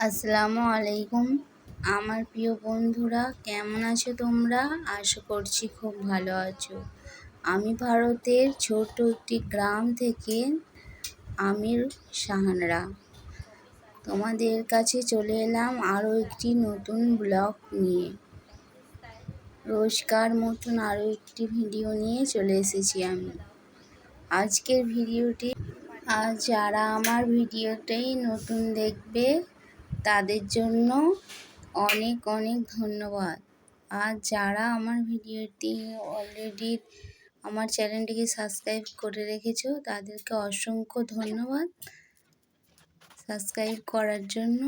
আসসালামু আলাইকুম। আমার প্রিয় বন্ধুরা, কেমন আছো তোমরা? আশা করছি খুব ভালো আছো। আমি ভারতের ছোট একটি গ্রাম থেকে আমির শাহানরা। তোমাদের কাছে চলে এলাম আরও একটি নতুন ব্লগ নিয়ে। রোজকার মতন আরও একটি ভিডিও নিয়ে চলে এসেছি আমি। আজকের ভিডিওটি আর যারা আমার ভিডিওটাই নতুন দেখবে তাদের জন্য অনেক অনেক ধন্যবাদ। আর যারা আমার ভিডিওটি অলরেডি আমার চ্যানেলটিকে সাবস্ক্রাইব করে রেখেছো, তাদেরকে অসংখ্য ধন্যবাদ সাবস্ক্রাইব করার জন্য।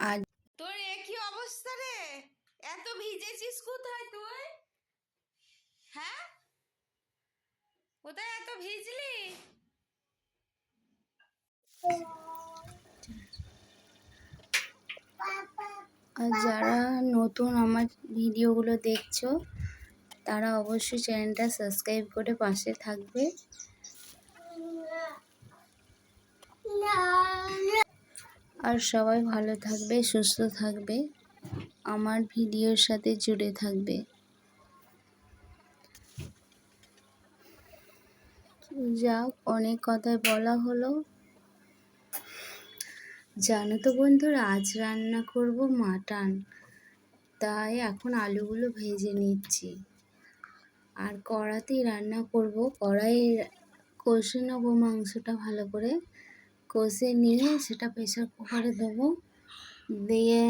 আর তোর একই অবস্থা রে? এত ভিজেছিস কোথায় তুই? হ্যাঁ? কোথায় এত ভিজলি? আর যারা নতুন আমার ভিডিওগুলো দেখছ, তারা অবশ্যই চ্যানেলটা সাবস্ক্রাইব করে পাশে থাকবে। আর সবাই ভালো থাকবে, সুস্থ থাকবে, আমার ভিডিওর সাথে জুড়ে থাকবে। যাক, অনেক কথাই বলা হলো। জানো তো বন্ধুরা, আজ রান্না করব মাটন। তাই এখন আলুগুলো ভেজে নিচ্ছি। আর কড়াতেই রান্না করব। কড়াই কষে নেব মাংসটা ভালো করে। কষে নিয়ে সেটা প্রেসার কুকারে দেবো। দিয়ে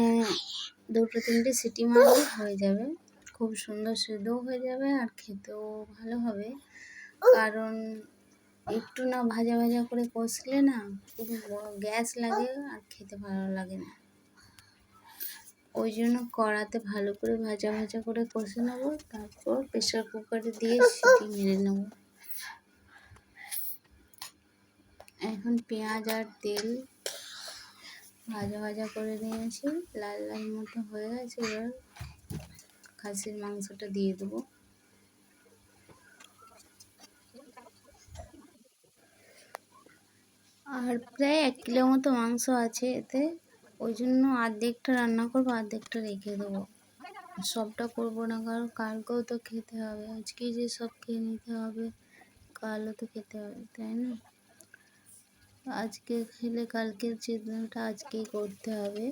দুটো তিনটে সিটি মারলে হয়ে যাবে। খুব সুন্দর সেদ্ধও হয়ে যাবে আর খেতেও ভালো হবে। কারণ একটু না ভাজা ভাজা করে কষলে না খুব গ্যাস লাগে আর খেতে ভালো লাগে না। ওই জন্য কড়াতে ভালো করে ভাজা ভাজা করে কষে নেব, তারপর প্রেশার কুকারে দিয়ে সিটি মেরে নেব। এখন পেঁয়াজ আর তেল ভাজা ভাজা করে নিয়েছি, লাল লাল মতো হয়ে গেছে, এবার খাসির মাংসটা দিয়ে দেবো। আর প্রায় এক কিলো মতো মাংস আছে এতে। ওই জন্য অর্ধেকটা রান্না করব অর্ধেকটা রেখে দেবো। সবটা করব না, কারণ কালকেও তো খেতে হবে। আজকে যে সব খেয়ে নিতে হবে, কালও তো খেতে হবে, তাই না? আজকে খেলে কালকের চিন্তাটা আজকেই করতে হবে।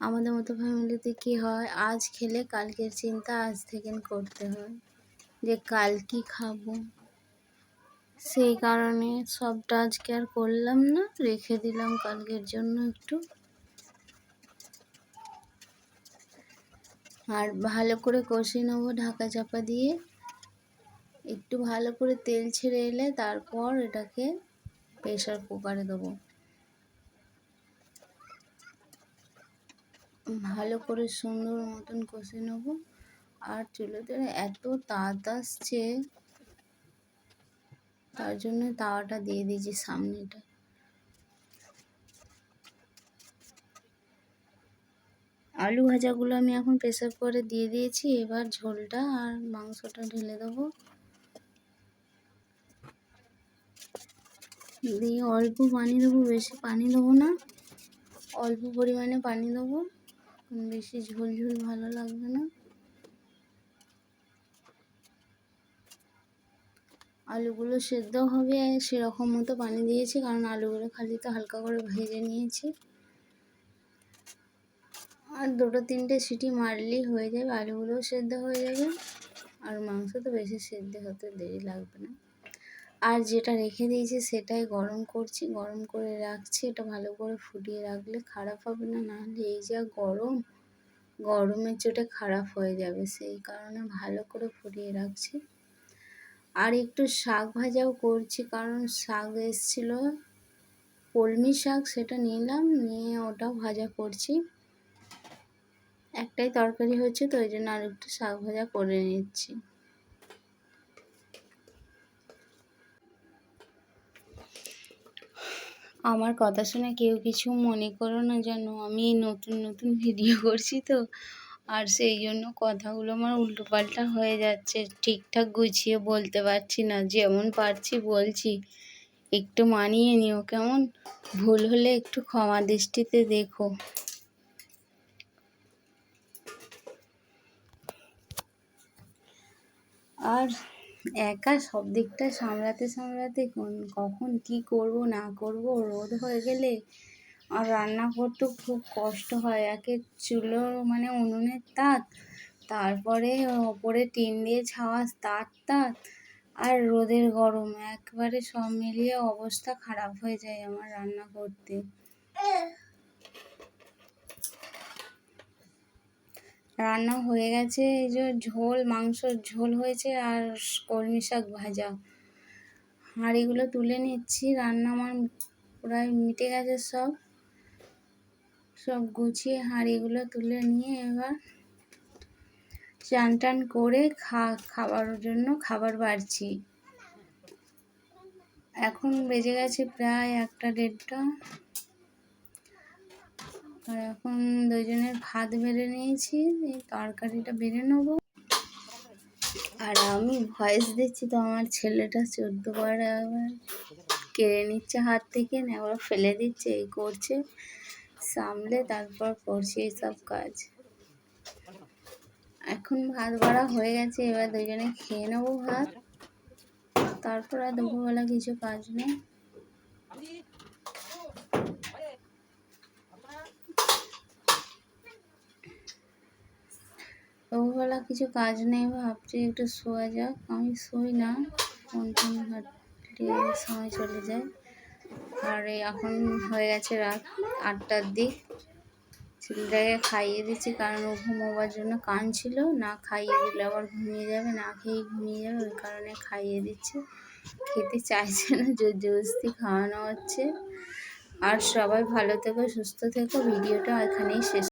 আমাদের মতো ফ্যামিলিতে কী হয়, আজ খেলে কালকের চিন্তা আজ থেকে করতে হয়। যে কাল কি খাব? সেই কারণে সবটা আজকে আর করলাম না, রেখে দিলাম কালকের জন্য একটু। আর ভালো করে কষিয়ে নেব ঢাকা চাপা দিয়ে। একটু ভালো করে তেল ছেড়ে এলে তারপর এটাকে প্রেশার কুকারে দেবো। ভালো করে সুন্দর মতন কষে নেব। আর চুলোতে এত তাঁত আসছে তার জন্য তাওয়াটা দিয়ে দিয়েছি সামনেটা। আলু ভাজাগুলো আমি এখন প্রেসার করে দিয়ে দিয়েছি, এবার ঝোলটা আর মাংসটা ঢেলে দেবো। দিয়ে অল্প পানি দেবো, বেশি পানি দেবো না, অল্প পরিমাণে পানি দেবো। বেশি ঝোল ঝোল ভালো লাগবে না। আলুগুলো সেদ্ধ হবে, সেরকম মতো পানি দিয়েছি, কারণ আলুগুলো খালি তো হালকা করে ভেজে নিয়েছি। আর দুটো তিনটে সিটি মারলেই হয়ে যাবে, আলুগুলোও সেদ্ধ হয়ে যাবে। আর মাংস তো বেশি সেদ্ধ হতে দেরি লাগবে না। আর যেটা রেখে দিয়েছি সেটাই গরম করছি, গরম করে রাখছি, এটা ভালো করে ফুটিয়ে রাখলে খারাপ হবে না, নাহলে এই যা গরম, গরমের চোটে খারাপ হয়ে যাবে, সেই কারণে ভালো করে ফুটিয়ে রাখছি। আর একটু শাক ভাজাও করছি, কারণ শাক এসেছিল। কলমি শাক সেটা নিলাম, নিয়ে ওটা ভাজা করছি। একটাই তরকারি হচ্ছে তো, ওই জন্য আর একটু শাক ভাজা করে নিচ্ছি। আমার কথা শুনে কেউ কিছু মনে করো না যেন, আমি নতুন নতুন ভিডিও করছি তো। আর সেই জন্য কথাগুলো আমার উল্টোপাল্টা হয়ে যাচ্ছে। ঠিকঠাক গুছিয়ে বলতে পারছি না, যেমন পারছি বলছি। একটু মানিয়ে নিও কেমন? ভুল হলে একটু ক্ষমা দৃষ্টিতে দেখো। আর একা সব দিকটা সামলাতে সামলাতে কখন কি করব না করব, রোদ হয়ে গেলে আর রান্না করতে খুব কষ্ট হয়। একে চুলো মানে উনুনের তাত, তারপরে ওপরে টিন দিয়ে ছাওয়া তার তাত আর রোদের গরম। একবারে সব মিলিয়ে অবস্থা খারাপ হয়ে যায় আমার রান্না করতে। রান্না হয়ে গেছে এই যে ঝোল, মাংসর ঝোল হয়েছে আর কলমি শাক ভাজা। হাঁড়িগুলো তুলে নিচ্ছি, রান্না আমার প্রায় মিটে গেছে সব। সব গুছিয়ে হাঁড়িগুলো তুলে নিয়ে এবার চান টান করে খা খাওয়ার জন্য খাবার বাড়ছি। এখন বেজে গেছে প্রায় একটা দেড়টা। আর এখন দুজনের ভাত বেড়ে নিয়েছি, এই তরকারিটা বেড়ে নেব। আর আমি ভয়েস দিচ্ছি তো আমার ছেলেটা চোদ্দ বার আবার কেড়ে নিচ্ছে হাত থেকে, আবার ফেলে দিচ্ছে, এই করছে। সামলে তারপর করছে এইসব কাজ। এখন ভাত বাড়া হয়ে গেছে, এবার দুজনে খেয়ে নেব ভাত। তারপর আর দুপুরবেলা কিছু কাজ নেই। দুপুরবেলা কিছু কাজ নেই, ভাবছি একটু শোয়া যাক। আমি শুই না, ফোন টোন ঘাটলে সময় চলে যায়। আর এখন হয়ে গেছে রাত আটটার দিক। ছেলেটাকে খাইয়ে দিচ্ছি কারণ ও ঘুমোবার জন্য কাঁদছিল। না খাইয়ে দিলে আবার ঘুমিয়ে যাবে, না খেয়ে ঘুমিয়ে যাবে, ওই কারণে খাইয়ে দিচ্ছে। খেতে চাইছে না, জোর জবরদস্তি খাওয়ানো হচ্ছে। আর সবাই ভালো থেকো, সুস্থ থেকো, ভিডিওটা এখানেই শেষ।